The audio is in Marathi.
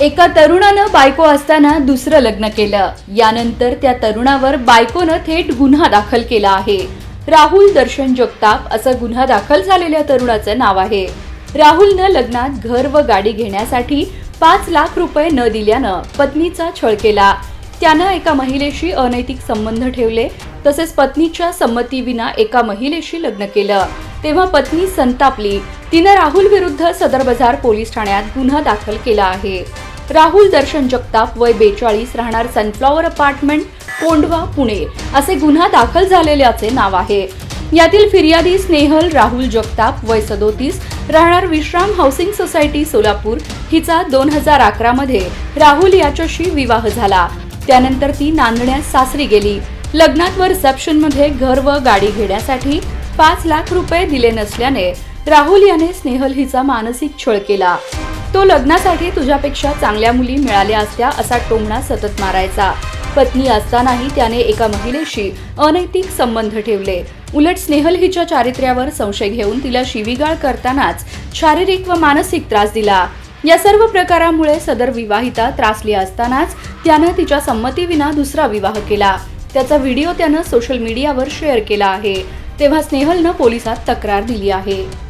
एका तरुणानं बायको असताना दुसरं लग्न केलं. यानंतर त्या तरुणावर बायकोनं थेट गुन्हा दाखल केला आहे. राहुल दर्शन जगताप असं गुन्हा दाखल झालेल्या तरुणाचं नाव आहे. राहुलनं लग्नात घर व गाडी घेण्यासाठी पाच लाख रुपये न दिल्यानं पत्नीचा छळ केला. त्यानं एका महिलेशी अनैतिक संबंध ठेवले तसेच पत्नीच्या संमतीविना एका महिलेशी लग्न केलं. तेव्हा पत्नी संतापली. तिनं राहुल विरुद्ध सदर बाजार पोलीस ठाण्यात गुन्हा दाखल केला आहे. राहुल दर्शन जगताप वय बेचाळीस राहणार सनफ्लॉवर अपार्टमेंट कोंढवा पुणे. असे गुन्हा दाखल झालेल्याचे नाव आहे. यातील फिर्यादी स्नेहल राहुल जगताप वय सदोतीस राहणार विश्राम हाऊसिंग सोसायटी सोलापूर. हिचा दोन हजार अकरा मध्ये राहुल याच्याशी विवाह झाला. त्यानंतर ती नांदण्यास सासरी गेली. लग्नात व रिसेप्शनमध्ये घर व गाडी घेण्यासाठी पाच लाख रुपये दिले नसल्याने राहुल याने स्नेहल हिचा मानसिक छळ केला. तो लग्नासाठी तुझ्यापेक्षा चांगल्या मुली मिळाल्या असत्या असा टोमणा सतत मारायचा. पत्नी असतानाही त्याने एका महिलेशी अनैतिक संबंध ठेवले. उलट स्नेहल हिच्या चारित्र्यावर संशय घेऊन तिला शिवीगाळ करतानाच शारीरिक व मानसिक त्रास दिला. या सर्व प्रकारामुळे सदर विवाहिता त्रासली असतानाच त्यानं तिच्या संमतीविना दुसरा विवाह केला. त्याचा व्हिडिओ त्यानं सोशल मीडियावर शेअर केला आहे. तेव्हा स्नेहलनं पोलिसात तक्रार दिली आहे.